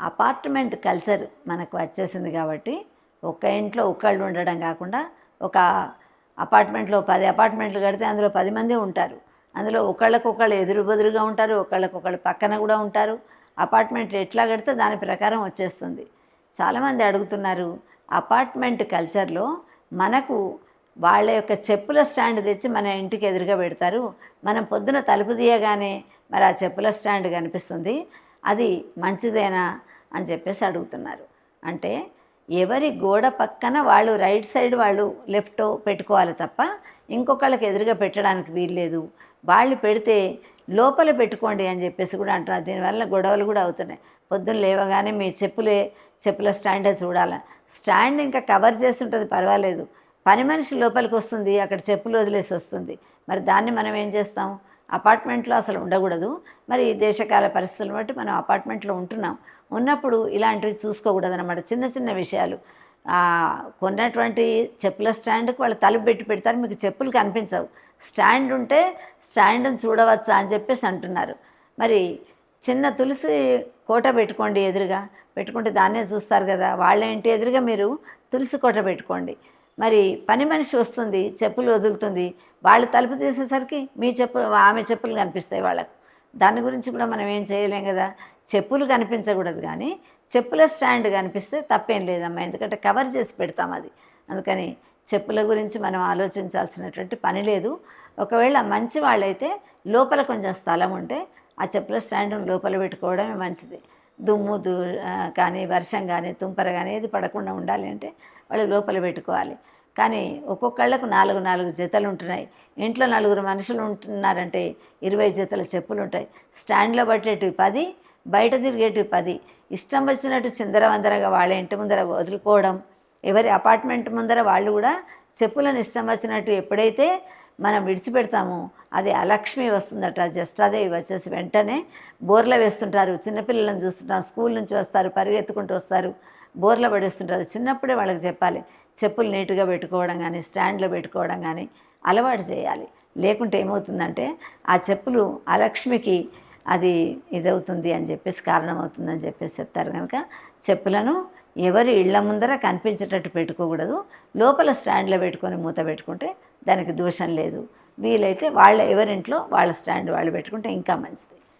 Apartment culture మనకు వచ్చేసింది కాబట్టి ఒక్క ఇంట్లో ఒక్కళ్ళు ఉండడం కాకుండా ఒక అపార్ట్మెంట్లో పది అపార్ట్మెంట్లు కడితే అందులో పది మంది ఉంటారు. అందులో ఒకళ్ళకొకళ్ళు ఎదురు బెదురుగా ఉంటారు ఒకళ్ళకొకళ్ళు పక్కన కూడా ఉంటారు. అపార్ట్మెంట్ ఎట్లా కడితే దాని ప్రకారం వచ్చేస్తుంది. చాలామంది అడుగుతున్నారు అపార్ట్మెంట్ కల్చర్లో మనకు వాళ్ళ యొక్క చెప్పుల స్టాండ్ తెచ్చి మన ఇంటికి ఎదురుగా పెడతారు. మనం పొద్దున తలుపు తీయగానే మరి ఆ చెప్పుల స్టాండ్ కనిపిస్తుంది. అది మంచిదేనా అని చెప్పేసి అడుగుతున్నారు. అంటే ఎవరి గోడ పక్కన వాళ్ళు రైట్ సైడ్ వాళ్ళు లెఫ్ట్ పెట్టుకోవాలి తప్ప ఇంకొకళ్ళకి ఎదురుగా పెట్టడానికి వీల్లేదు. వాళ్ళు పెడితే లోపల పెట్టుకోండి అని చెప్పేసి కూడా అంటున్నారు. దీనివల్ల గొడవలు కూడా అవుతున్నాయి. పొద్దున్న లేవగానే మీ చెప్పులే చెప్పుల స్టాండే చూడాలి. స్టాండ్ ఇంకా కవర్ చేసి ఉంటుంది పర్వాలేదు. పని మనిషి లోపలికి వస్తుంది అక్కడ చెప్పులు వదిలేసి వస్తుంది. మరి దాన్ని మనం ఏం చేస్తాం? అపార్ట్మెంట్లో అసలు ఉండకూడదు. మరి దేశకాల పరిస్థితులను బట్టి మనం అపార్ట్మెంట్లో ఉంటున్నాం. ఉన్నప్పుడు ఇలాంటివి చూసుకోకూడదు అనమాట చిన్న చిన్న విషయాలు. కొన్నటువంటి చెప్పుల స్టాండ్కి వాళ్ళు తలుపు పెట్టి పెడతారు. మీకు చెప్పులు కనిపించవు. స్టాండ్ ఉంటే స్టాండ్ని చూడవచ్చా అని చెప్పేసి అంటున్నారు. మరి చిన్న తులసి కోట పెట్టుకోండి ఎదురుగా. పెట్టుకుంటే దాన్నే చూస్తారు కదా. వాళ్ళేంటి? ఎదురుగా మీరు తులసి కోట పెట్టుకోండి. మరి పని మనిషి వస్తుంది చెప్పులు వదులుతుంది. వాళ్ళు తలుపు తీసేసరికి మీ చెప్పు ఆమె చెప్పులు కనిపిస్తాయి వాళ్ళకు. దాని గురించి కూడా మనం ఏం చేయలేం కదా? చెప్పులు కనిపించకూడదు కానీ చెప్పుల స్టాండ్ కనిపిస్తే తప్పేం లేదమ్మా. ఎందుకంటే కవర్ చేసి పెడతాం అది. అందుకని చెప్పుల గురించి మనం ఆలోచించాల్సినటువంటి పని లేదు. ఒకవేళ మంచి వాళ్ళైతే లోపల కొంచెం స్థలం ఉంటే ఆ చెప్పుల స్టాండ్ లోపల పెట్టుకోవడమే మంచిది. దుమ్ము దూ కానీ వర్షం కానీ తుంపర కానీ ఏది పడకుండా ఉండాలి అంటే వాళ్ళు లోపల పెట్టుకోవాలి. కానీ ఒక్కొక్కళ్ళకు నాలుగు నాలుగు జతలు ఉంటున్నాయి. ఇంట్లో నలుగురు మనుషులు ఉంటున్నారంటే ఇరవై జతల చెప్పులు ఉంటాయి. స్టాండ్లో పట్టేటివి పది బయట తిరిగేటివి పది. ఇష్టం వచ్చినట్టు చిందరవందరగా వాళ్ళ ఇంటి ముందర వదులుకోవడం ఎవరి అపార్ట్మెంట్ ముందర వాళ్ళు కూడా చెప్పులను ఇష్టం వచ్చినట్టు ఎప్పుడైతే మనం విడిచిపెడతాము. అది అలక్ష్మి వస్తుందట. జస్ట్ అదే వచ్చేసి వెంటనే బోర్ల వేస్తుంటారు. చిన్నపిల్లలను చూస్తుంటాం. స్కూల్ నుంచి వస్తారు పరిగెత్తుకుంటూ వస్తారు. బోర్ల పడేస్తుంటారు. చిన్నప్పుడే వాళ్ళకి చెప్పాలి. చెప్పులు నీట్గా పెట్టుకోవడం కానీ స్టాండ్లో పెట్టుకోవడం కానీ అలవాటు చేయాలి. లేకుంటే ఏమవుతుందంటే ఆ చెప్పులు అలక్ష్మికి అది ఇదవుతుంది అని చెప్పేసి కారణమవుతుందని చెప్పేసి చెప్తారు కనుక చెప్పులను ఎవరి ఇళ్ళ ముందర కనిపించేటట్టు పెట్టుకోకూడదు. లోపల స్టాండ్లో పెట్టుకొని మూత పెట్టుకుంటే దానికి దోషం లేదు. వీలైతే వాళ్ళ ఎవరింట్లో వాళ్ళ స్టాండ్ వాళ్ళు పెట్టుకుంటే ఇంకా మంచిది.